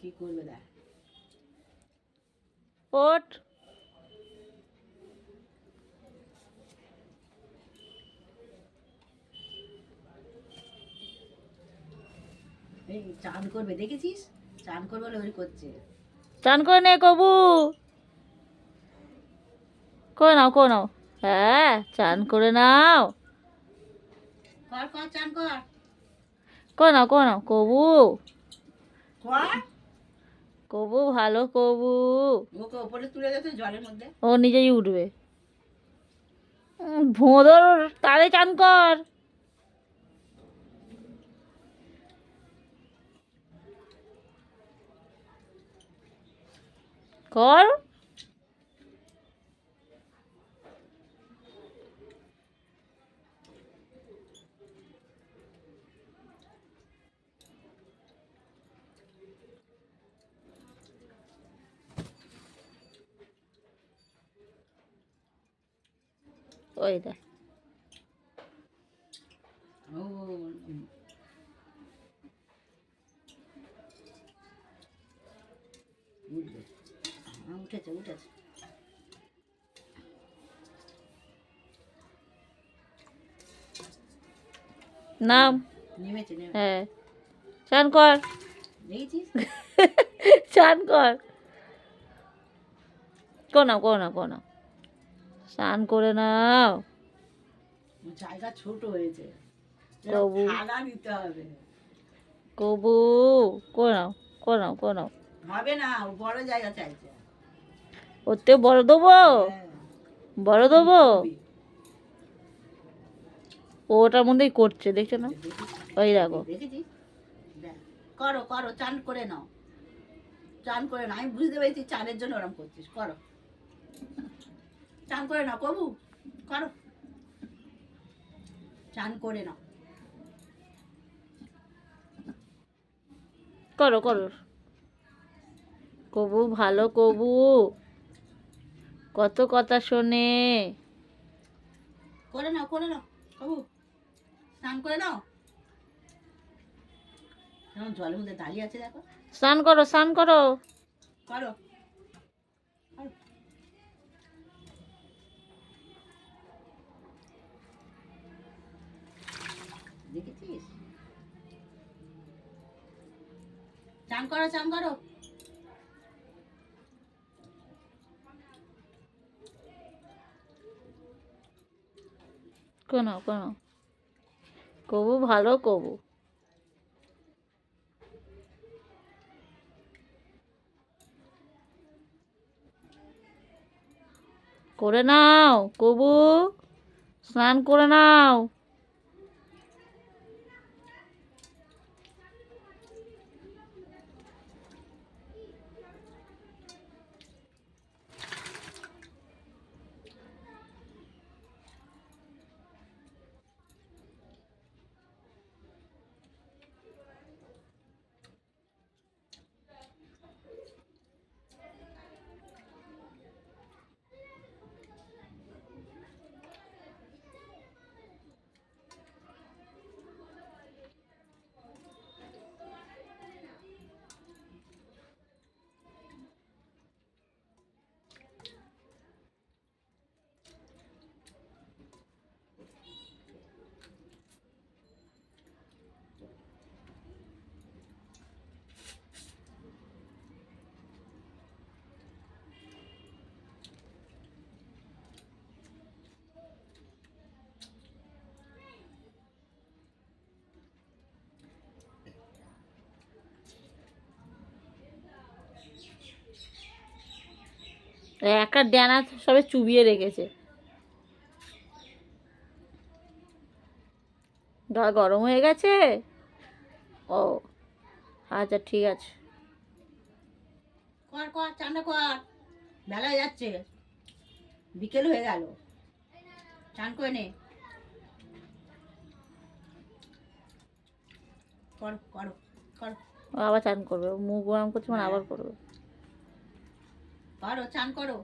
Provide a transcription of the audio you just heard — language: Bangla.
কি করবে দেখ। ওট এই চান করবে দেখেছিস? চান করবে বলে ওই করছে। চান করে নে কবু। করে নাও করে নাও। হ্যাঁ চান করে নাও। কর কর চান কর। করে নাও করে নাও কবু। কর। কবু ভালো কবু। ওকে ওপরে তুলে দে জলের মধ্যে। ও নিজেই উঠবে। ভোঁদর তারে চান কর। কর। ওই দেখ ও উম। উঠবে হ্যাঁ, উঠেছে উঠেছে নাম নেমেছে নেমে হ্যাঁ চান কর দেখেছিস চান কর কো নাও কো নাও কো নাও স্নান করে নাও। জায়গা ছোট হয়েছে। থালা নিতে হবে। কবু কো নাও কো নাও কো হবে না বড় জায়গা চাইছে। ওতে বড় দেবো? হ্যাঁ। বড় দেবো? ওটার মধ্যেই করছে দেখছ না? ওই দেখো। করো করো চান করে নাও। চান করে নাও আমি বুঝতে পেরেছি চানের জন্য ওরম করছিস করো। চান করে নাও কবু। করো। চান করে নাও। করো করো। কবু ভালো কবু। কত কথা শোনে। করে নাও করে নাও কবু। স্নান করে নাও। কেমন জলের মধ্যে দাঁড়িয়ে আছে দেখো। স্নান করো স্নান করো। করো। দেখেছিস? চান করো চান করো। কোনো কোনো কবু ভালো কবু। করে নাও কবু, স্নান করে নাও। একটা ডানা সবে চুবিয়ে রেখেছে। গা গরম হয়ে গেছে? ও আচ্ছা ঠিক আছে। কর কর চানটা কর। বেলা হয়ে যাচ্ছে। বিকেল হয়ে গেল। চান করে নে। করো করো করো। আবার চান করবে। মুখ গরম করছে মানে আবার করবে। করো চান করো।